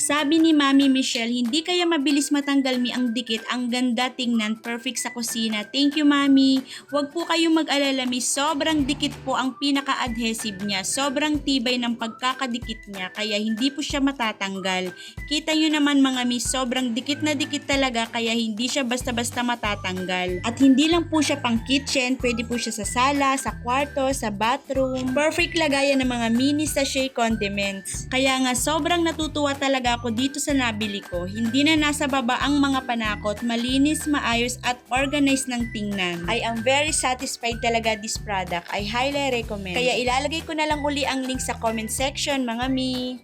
Sabi ni Mami Michelle, hindi kaya mabilis matanggal mi ang dikit. Ang ganda tingnan, perfect sa kusina. Thank you Mami. Huwag po kayong mag-alala mi, sobrang dikit po ang pinaka-adhesive niya. Sobrang tibay ng pagkakadikit niya, kaya hindi po siya matatanggal. Kita nyo naman mga mi, sobrang dikit na dikit talaga, kaya hindi siya basta-basta matatanggal. At hindi lang po siya pang kitchen, pwede po siya sa sala, sa kwarto, sa bathroom. Perfect lagayan ng mga mini sachet condiments. Kaya nga sobrang natutuwa talaga ako dito sa nabili ko. Hindi na nasa baba ang mga panakot, malinis, maayos at organized ng tingnan. I am very satisfied talaga this product. I highly recommend. Kaya ilalagay ko na lang uli ang link sa comment section mga mi.